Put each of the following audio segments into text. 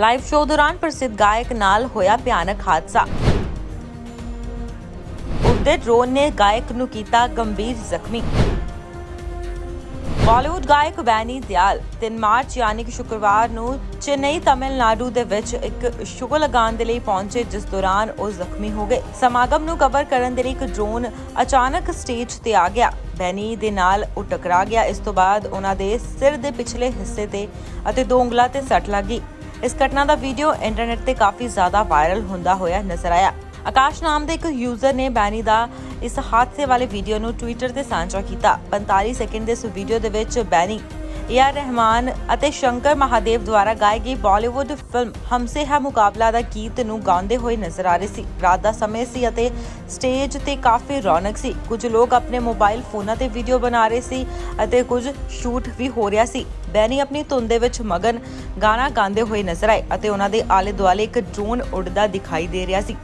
Live show ਦੌਰਾਨ ਪ੍ਰਸਿੱਧ ਗਾਇਕ ਨਾਲ ਹੋਇਆ ਭਿਆਨਕ ਹਾਦਸਾ। ਉੱਤੇ ਡਰੋਨ ਨੇ ਗਾਇਕ ਨੂੰ ਕੀਤਾ ਗੰਭੀਰ ਜ਼ਖਮੀ। ਬਾਲੀਵੁੱਡ ਗਾਇਕ ਬੈਨੀ ਦਿਆਲ 3 ਮਾਰਚ, ਯਾਨੀ ਕਿ ਸ਼ੁੱਕਰਵਾਰ ਨੂੰ ਚੇਨਈ ਤਾਮਿਲਨਾਡੂ ਦੇ ਵਿੱਚ ਇੱਕ ਸ਼ੋਅ ਲਗਾਉਣ ਦੇ ਲਈ ਪਹੁੰਚੇ, ਜਿਸ ਦੌਰਾਨ ਉਹ ਜ਼ਖਮੀ ਹੋ ਗਏ। ਸਮਾਗਮ ਨੂੰ ਕਵਰ ਕਰਨ ਦੇ ਲਈ ਇੱਕ ਡਰੋਨ ਅਚਾਨਕ ਸਟੇਜ ਤੇ ਆ ਗਿਆ। ਬੈਨੀ ਦੇ ਨਾਲ ਉਹ ਟਕਰਾ ਗਿਆ। ਇਸ ਤੋਂ ਬਾਅਦ ਉਹਨਾਂ ਦੇ ਸਿਰ ਦੇ ਪਿਛਲੇ ਹਿੱਸੇ ਤੇ ਅਤੇ ਦੋ ਉਂਗਲਾਂ ਤੇ ਸੱਟ ਲੱਗੀ। ਇਸ ਘਟਨਾ ਦਾ ਵੀਡੀਓ ਇੰਟਰਨੈਟ ਤੇ ਕਾਫੀ ਜ਼ਿਆਦਾ ਵਾਇਰਲ ਹੁੰਦਾ ਹੋਇਆ ਨਜ਼ਰ ਆਇਆ। ਆਕਾਸ਼ ਨਾਮ ਦੇ ਇੱਕ ਯੂਜ਼ਰ ਨੇ ਬੈਨੀ ਦਾ ਇਸ ਹਾਦਸੇ ਵਾਲੇ ਵੀਡੀਓ ਨੂੰ ਟਵਿੱਟਰ ਤੇ ਸਾਂਝਾ ਕੀਤਾ। 45 ਸੈਕਿੰਡ ਦੇ ਇਸ ਵੀਡੀਓ ਦੇ ਵਿੱਚ ਬੈਨੀ ਏ ਆਰ ਰਹਿਮਾਨ ਅਤੇ ਸ਼ੰਕਰ ਮਹਾਦੇਵ ਦੁਆਰਾ ਗਾਈ ਗਈ ਬਾਲੀਵੁੱਡ ਫਿਲਮ ਹਮਸੇ ਹੈ ਮੁਕਾਬਲਾ ਦਾ ਗੀਤ ਨੂੰ ਗਾਉਂਦੇ ਹੋਏ ਨਜ਼ਰ ਆ ਰਹੇ ਸੀ। ਰਾਤ ਦਾ ਸਮੇਂ ਸੀ ਅਤੇ ਸਟੇਜ ਤੇ ਕਾਫੀ ਰੌਣਕ ਸੀ। ਕੁਝ ਲੋਕ ਆਪਣੇ ਮੋਬਾਈਲ ਫੋਨਾਂ ਤੇ ਵੀਡੀਓ ਬਣਾ ਰਹੇ ਸੀ ਅਤੇ ਕੁਝ ਸ਼ੂਟ ਵੀ ਹੋ ਰਿਹਾ ਸੀ। ਬੈਨੀ ਆਪਣੀ ਧੁੰਨ ਦੇ ਵਿੱਚ ਮਗਨ ਗਾਣਾ ਗਾਉਂਦੇ ਹੋਏ ਨਜ਼ਰ ਆਏ ਅਤੇ ਉਹਨਾਂ ਦੇ ਆਲੇ ਦੁਆਲੇ ਇੱਕ ਡਰੋਨ ਉੱਡਦਾ ਦਿਖਾਈ ਦੇ ਰਿਹਾ ਸੀ।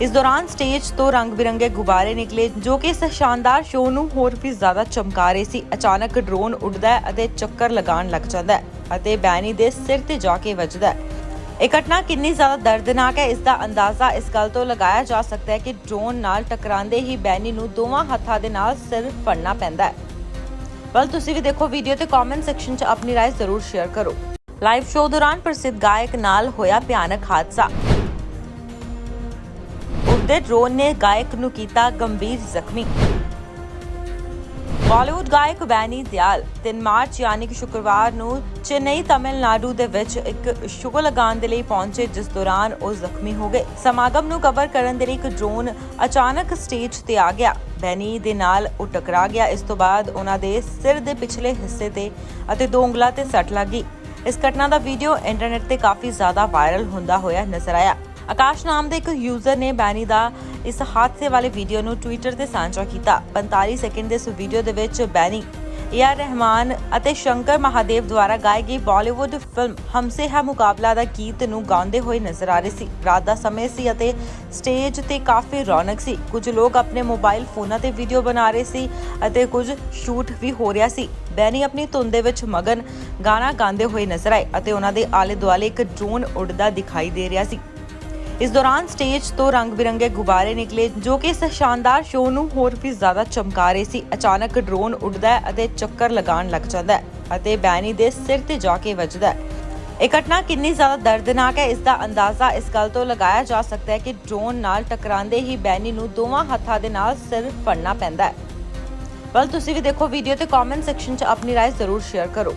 ਇਸ ਦੌਰਾਨ ਸਟੇਜ ਤੋਂ ਰੰਗ-ਬਿਰੰਗੇ ਗੁਬਾਰੇ ਨਿਕਲੇ ਜੋ ਕਿ ਇਸ ਸ਼ਾਨਦਾਰ ਸ਼ੋਅ ਨੂੰ ਹੋਰ ਵੀ ਜ਼ਿਆਦਾ ਚਮਕਾ ਰਹੇ ਸੀ ਅਚਾਨਕ ਡਰੋਨ ਉੱਡਦਾ ਹੈ ਅਤੇ ਚੱਕਰ ਲਗਾਉਣ ਲੱਗ ਜਾਂਦਾ ਹੈ ਅਤੇ ਬੈਨੀ ਦੇ ਸਿਰ ਤੇ ਜਾ ਕੇ ਵੱਜਦਾ ਹੈ ਇਹ ਘਟਨਾ ਕਿੰਨੀ ਜ਼ਿਆਦਾ ਦਰਦਨਾਕ ਹੈ ਇਸ ਦਾ ਅੰਦਾਜ਼ਾ ਇਸ ਗੱਲ ਤੋਂ ਲਗਾਇਆ ਜਾ ਸਕਦਾ ਹੈ ਕਿ ਡਰੋਨ ਨਾਲ ਟਕਰਾਉਂਦੇ ਹੀ ਬੈਨੀ ਨੂੰ ਦੋਵਾਂ ਹੱਥਾਂ ਦੇ ਨਾਲ ਸਿਰ ਫੜਨਾ ਪੈਂਦਾ ਹੈ ਵੱਲ ਤੁਸੀਂ ਵੀ ਦੇਖੋ ਵੀਡੀਓ ਤੇ ਕਮੈਂਟ ਸੈਕਸ਼ਨ 'ਚ ਆਪਣੀ رائے ਜ਼ਰੂਰ ਸ਼ੇਅਰ ਕਰੋ ਲਾਈਵ ਸ਼ੋਅ ਦੌਰਾਨ ਪ੍ਰਸਿੱਧ ਗਾਇਕ ਨਾਲ ਹੋਇਆ ਭਿਆਨਕ ਹਾਦਸਾ ਉਸਦੇ ਡਰੋਨ ਨੇ ਗਾਇਕ ਨੂੰ ਕੀਤਾ ਗੰਭੀਰ ਜ਼ਖਮੀ। ਬਾਲੀਵੁੱਡ ਗਾਇਕ ਬੈਨੀ ਦਿਆਲ 3 ਮਾਰਚ, ਯਾਨੀ ਕਿ ਸ਼ੁੱਕਰਵਾਰ ਨੂੰ ਚੇਨਈ ਤਾਮਿਲਨਾਡੂ ਦੇ ਵਿੱਚ ਇੱਕ ਸ਼ੋਅ ਲਗਾਉਣ ਦੇ ਲਈ ਪਹੁੰਚੇ, ਜਿਸ ਦੌਰਾਨ ਉਹ ਜ਼ਖਮੀ ਹੋ ਗਏ। ਸਮਾਗਮ ਨੂੰ ਕਵਰ ਕਰਨ ਦੇ ਲਈ ਇੱਕ ਡਰੋਨ ਅਚਾਨਕ ਸਟੇਜ ਤੇ ਆ ਗਿਆ। ਬੈਨੀ ਦੇ ਨਾਲ ਉਹ ਟਕਰਾ ਗਿਆ। ਇਸ ਤੋਂ ਬਾਅਦ ਉਹਨਾਂ ਦੇ ਸਿਰ ਦੇ ਪਿਛਲੇ ਹਿੱਸੇ ਤੇ ਅਤੇ ਦੋ ਉਂਗਲਾਂ ਤੇ ਸੱਟ ਲੱਗੀ ਇਸ ਘਟਨਾ ਦਾ ਵੀਡੀਓ ਇੰਟਰਨੈਟ ਤੇ ਕਾਫੀ ਜ਼ਿਆਦਾ ਵਾਇਰਲ ਹੁੰਦਾ ਹੋਇਆ ਨਜ਼ਰ ਆਇਆ। ਆਕਾਸ਼ ਨਾਮ ਦੇ ਇੱਕ ਯੂਜ਼ਰ ਨੇ ਬੈਨੀ ਦਾ ਇਸ ਹਾਦਸੇ ਵਾਲੇ ਵੀਡੀਓ ਨੂੰ ਟਵਿੱਟਰ ਤੇ ਸਾਂਝਾ ਕੀਤਾ। 45 ਸੈਕਿੰਡ ਦੇ ਇਸ ਵੀਡੀਓ ਦੇ ਵਿੱਚ ਬੈਨੀ ਏ ਆਰ ਰਹਿਮਾਨ ਅਤੇ ਸ਼ੰਕਰ ਮਹਾਦੇਵ ਦੁਆਰਾ ਗਾਈ ਗਈ ਬਾਲੀਵੁੱਡ ਫਿਲਮ ਹਮਸੇ ਹੈ ਮੁਕਾਬਲਾ ਦਾ ਗੀਤ ਨੂੰ ਗਾਉਂਦੇ ਹੋਏ ਨਜ਼ਰ ਆ ਰਹੇ ਸੀ। ਰਾਤ ਦਾ ਸਮੇਂ ਸੀ ਅਤੇ ਸਟੇਜ ਤੇ ਕਾਫੀ ਰੌਣਕ ਸੀ। ਕੁਝ ਲੋਕ ਆਪਣੇ ਮੋਬਾਈਲ ਫੋਨਾਂ ਤੇ ਵੀਡੀਓ ਬਣਾ ਰਹੇ ਸੀ ਅਤੇ ਕੁਝ ਸ਼ੂਟ ਵੀ ਹੋ ਰਿਹਾ ਸੀ। ਬੈਨੀ ਆਪਣੀ ਧੁੰਨ ਦੇ ਵਿੱਚ ਮਗਨ ਗਾਣਾ ਗਾਉਂਦੇ ਹੋਏ ਨਜ਼ਰ ਆਏ ਅਤੇ ਉਹਨਾਂ ਦੇ ਆਲੇ ਦੁਆਲੇ ਇੱਕ ਡਰੋਨ ਉੱਡਦਾ ਦਿਖਾਈ ਦੇ ਰਿਹਾ ਸੀ। ਇਸ ਦੌਰਾਨ ਸਟੇਜ ਤੋਂ ਰੰਗ-ਬਿਰੰਗੇ ਗੁਬਾਰੇ ਨਿਕਲੇ ਜੋ ਕਿ ਇਸ ਸ਼ਾਨਦਾਰ ਸ਼ੋਅ ਨੂੰ ਹੋਰ ਵੀ ਜ਼ਿਆਦਾ ਚਮਕਾ ਰਹੇ ਸੀ ਅਚਾਨਕ ਡਰੋਨ ਉੱਡਦਾ ਹੈ ਅਤੇ ਚੱਕਰ ਲਗਾਉਣ ਲੱਗ ਜਾਂਦਾ ਹੈ ਅਤੇ ਬੈਨੀ ਦੇ ਸਿਰ ਤੇ ਜਾ ਕੇ ਵੱਜਦਾ ਹੈ ਇਹ ਘਟਨਾ ਕਿੰਨੀ ਜ਼ਿਆਦਾ ਦਰਦਨਾਕ ਹੈ ਇਸ ਦਾ ਅੰਦਾਜ਼ਾ ਇਸ ਗੱਲ ਤੋਂ ਲਗਾਇਆ ਜਾ ਸਕਦਾ ਹੈ ਕਿ ਡਰੋਨ ਨਾਲ ਟਕਰਾਉਂਦੇ ਹੀ ਬੈਨੀ ਨੂੰ ਦੋਵਾਂ ਹੱਥਾਂ ਦੇ ਨਾਲ ਸਿਰ ਫੜਨਾ ਪੈਂਦਾ ਹੈ ਵੱਲ ਤੁਸੀਂ ਵੀ ਦੇਖੋ ਵੀਡੀਓ ਤੇ ਕਮੈਂਟ ਸੈਕਸ਼ਨ 'ਚ ਆਪਣੀ رائے ਜ਼ਰੂਰ ਸ਼ੇਅਰ ਕਰੋ